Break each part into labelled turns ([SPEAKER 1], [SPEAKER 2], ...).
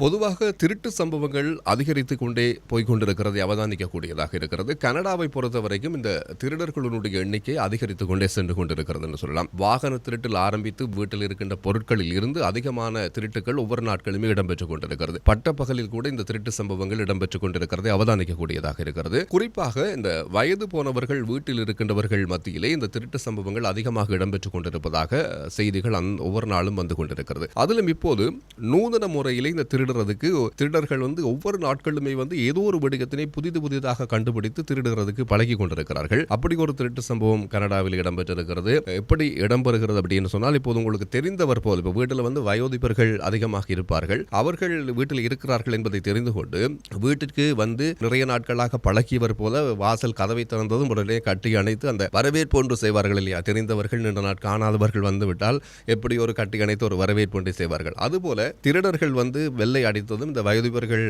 [SPEAKER 1] பொதுவாக திருட்டு சம்பவங்கள் அதிகரித்து கொண்டே போய்கொண்டிருக்கிறதை அவதானிக்கக்கூடியதாக இருக்கிறது. கனடாவை பொறுத்த வரைக்கும் இந்த திருடர்களுடைய எண்ணிக்கை அதிகரித்து கொண்டே சென்று கொண்டிருக்கிறதுன்னு சொல்லலாம். வாகன திருட்டில் ஆரம்பித்து வீட்டில் இருக்கின்ற பொருட்களில் இருந்து அதிகமான திருட்டுகள் ஒவ்வொரு நாட்களுமே இடம்பெற்றுக் கொண்டிருக்கிறது. பட்டப்பகலில் கூட இந்த திருட்டு சம்பவங்கள் இடம்பெற்றுக் கொண்டிருக்கிறதை அவதானிக்கக்கூடியதாக இருக்கிறது. குறிப்பாக இந்த வயது போனவர்கள் வீட்டில் இருக்கின்றவர்கள் மத்தியிலே இந்த திருட்டு சம்பவங்கள் அதிகமாக இடம்பெற்றுக் கொண்டிருப்பதாக செய்திகள் அந் ஒவ்வொரு நாளும் வந்து கொண்டிருக்கிறது. அதிலும் இப்போது நூதன முறையிலே இந்த திருடுறதுக்கு திருடர்கள் வந்து ஒவ்வொரு நாட்களுமே வந்து ஏதோ ஒரு விடயத்தினை புதிது புதிதாக கண்டுபிடித்து திருடுறதுக்கு பழகி கொண்டிருக்கிறார்கள். அப்படி ஒரு திருட்டு சம்பவம் கனடாவில் இடம்பெற்றிருக்கிறது. எப்படி இடம்பெறுகிறது அப்படின்னு சொன்னால் இப்போது உங்களுக்கு தெரிந்தவர் போல் இப்போ வீட்டில் வந்து வயோதிபர்கள் அதிகமாக இருப்பார்கள். அவர்கள் வீட்டில் இருக்கிறார்கள் என்பதை தெரிந்து கொண்டு வீட்டிற்கு வந்து நிறைய நாட்களாக பழகியவர் போல வாசல் கதவை திறந்ததும் உடனே கட்டி அணைத்து அந்த வரவேற்பு ஒன்று செய்வார்கள் இல்லையா? தெரிந்தவர்கள் நீண்ட நாள் காணாதவர்கள் வந்துவிட்டால் எப்படி ஒரு கட்டி அணைத்து ஒரு வரவேற்பு ஒன்றை செய்வார்கள்? அதுபோல திருடர்கள் வந்து வெள்ளை அடித்ததும் இந்த வயதுபர்கள்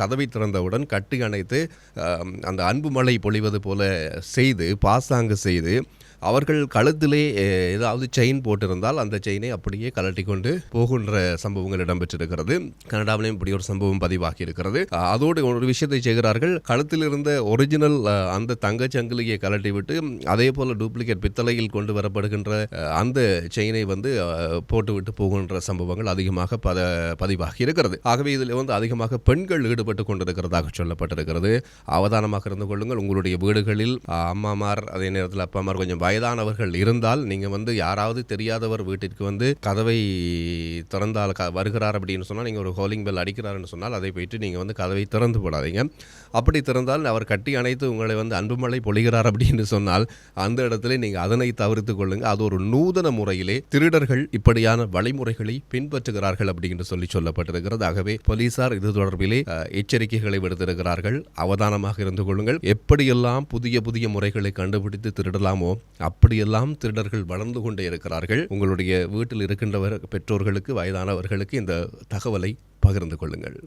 [SPEAKER 1] கதவை திறந்தவுடன் கட்டி அணைத்து அந்த அன்பு மழை பொழிவது போல செய்து பாசாங்கு செய்து அவர்கள் கழுத்திலே ஏதாவது செயின் போட்டிருந்தால் அந்த செயினை அப்படியே கலட்டி கொண்டு போகின்ற சம்பவங்கள் இடம்பெற்றிருக்கிறது. கனடாவிலும் இப்படி ஒரு சம்பவம் பதிவாகி இருக்கிறது. அதோடு ஒரு விஷயத்தை செய்கிறார்கள். கழுத்தில் இருந்த ஒரிஜினல் அந்த தங்கச் சங்கிலியை கலட்டி விட்டு அதே போல டூப்ளிகேட் பித்தளையில் கொண்டு வரப்படுகின்ற அந்த செயினை வந்து போட்டுவிட்டு போகின்ற சம்பவங்கள் அதிகமாக பத பதிவாகி இருக்கிறது. ஆகவே இதில் வந்து அதிகமாக பெண்கள் ஈடுபட்டு கொண்டிருக்கிறதாக சொல்லப்பட்டிருக்கிறது. அவதானமாக இருந்து கொள்ளுங்கள் உங்களுடைய வீடுகளில் அம்மாமார் அதே நேரத்தில் அப்பாமார் கொஞ்சம் வயதானவர்கள் இருந்தால் நீங்கள் வந்து யாராவது தெரியாதவர் வீட்டிற்கு வந்து கதவை திறந்தால் க வருகிறார் அப்படின்னு சொன்னால் நீங்கள் ஒரு ஹோலிங் பெல் அடிக்கிறாருன்னு சொன்னால் அதை போயிட்டு நீங்கள் வந்து கதவை திறந்து போடாதீங்க. அப்படி திறந்தால் அவர் கட்டி அணைத்து உங்களை வந்து அன்புமழை பொழிகிறார் அப்படின்னு சொன்னால் அந்த இடத்துல நீங்கள் அதனை தவிர்த்து கொள்ளுங்கள். அது ஒரு நூதன முறையிலே திருடர்கள் இப்படியான வழிமுறைகளை பின்பற்றுகிறார்கள் அப்படின்னு சொல்லி சொல்லப்பட்டிருக்கிறது. ஆகவே போலீசார் இது தொடர்பிலே எச்சரிக்கைகளை விடுத்திருக்கிறார்கள். அவதானமாக இருந்து கொள்ளுங்கள். எப்படியெல்லாம் புதிய புதிய முறைகளை கண்டுபிடித்து திருடலாமோ அப்படியெல்லாம் திருடர்கள் வளர்ந்து கொண்டே இருக்கிறார்கள். உங்களுடைய வீட்டில் இருக்கின்றவர் பெற்றோர்களுக்கு வயதானவர்களுக்கு இந்த தகவலை பகிர்ந்து கொள்ளுங்கள்.